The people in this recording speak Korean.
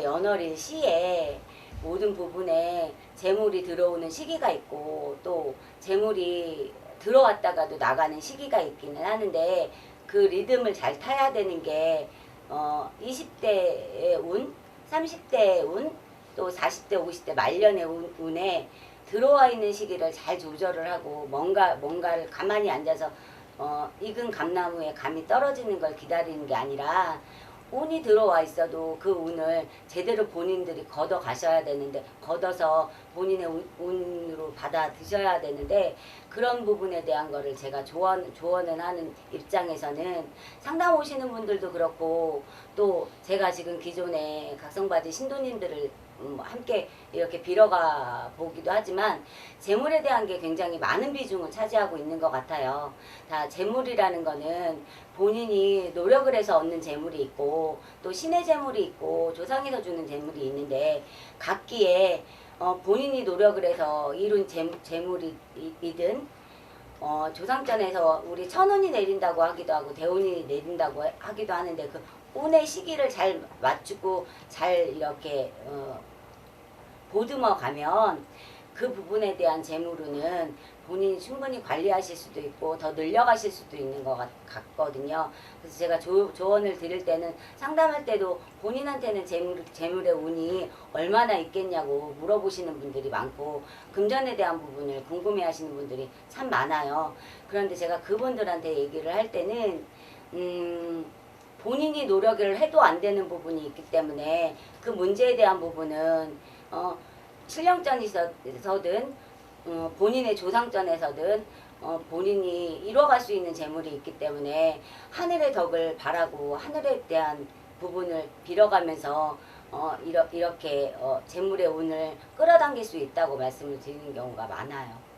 들어가는 시에 모든 부분에 재물이 들어오는 시기가 있고 또 재물이 들어왔다가도 나가는 시기가 있기는 하는데 그 리듬을 잘 타야 되는 게 어, 20대의 운, 30대의 운, 또 40대, 50대 말년의 운, 운에 들어와 있는 시기를 잘 조절을 하고 뭔가 뭔가를 가만히 앉아서 어, 익은 감나무에 감이 떨어지는 걸 기다리는 게 아니라 운이 들어와 있어도 그 운을 제대로 본인들이 걷어 가셔야 되는데 걷어서 본인의 운, 운으로 받아 드셔야 되는데 그런 부분에 대한 거를 제가 조언 조언을 하는 입장에서는 상담 오시는 분들도 그렇고 또 제가 지금 기존에 각성받은 신도님들을 음, 함께 이렇게 빌어가 보기도 하지만 재물에 대한 게 굉장히 많은 비중을 차지하고 있는 것 같아요. 다 재물이라는 거는 본인이 노력을 해서 얻는 재물이 있고 또 신의 재물이 있고 조상에서 주는 재물이 있는데 각기에 어, 본인이 노력을 해서 이룬 재, 재물이든 어, 조상전에서 우리 천운이 내린다고 하기도 하고 대운이 내린다고 해- 하기도 하는데 그 운의 시기를 잘 맞추고 잘 이렇게 어, 보듬어 가면 그 부분에 대한 재물로는 본인이 충분히 관리하실 수도 있고 더 늘려가실 수도 있는 것 같, 같거든요. 그래서 제가 조, 조언을 드릴 때는 상담할 때도 본인한테는 재물, 재물의 운이 얼마나 있겠냐고 물어보시는 분들이 많고 금전에 대한 부분을 궁금해 하시는 분들이 참 많아요. 그런데 제가 그분들한테 얘기를 할 때는 음, 본인이 노력을 해도 안 되는 부분이 있기 때문에 그 문제에 대한 부분은 어, 실령전에서든 어, 본인의 조상전에서든 어, 본인이 이뤄갈 수 있는 재물이 있기 때문에 하늘의 덕을 바라고 하늘에 대한 부분을 빌어가면서 어, 이러, 이렇게 어, 재물의 운을 끌어당길 수 있다고 말씀을 드리는 경우가 많아요.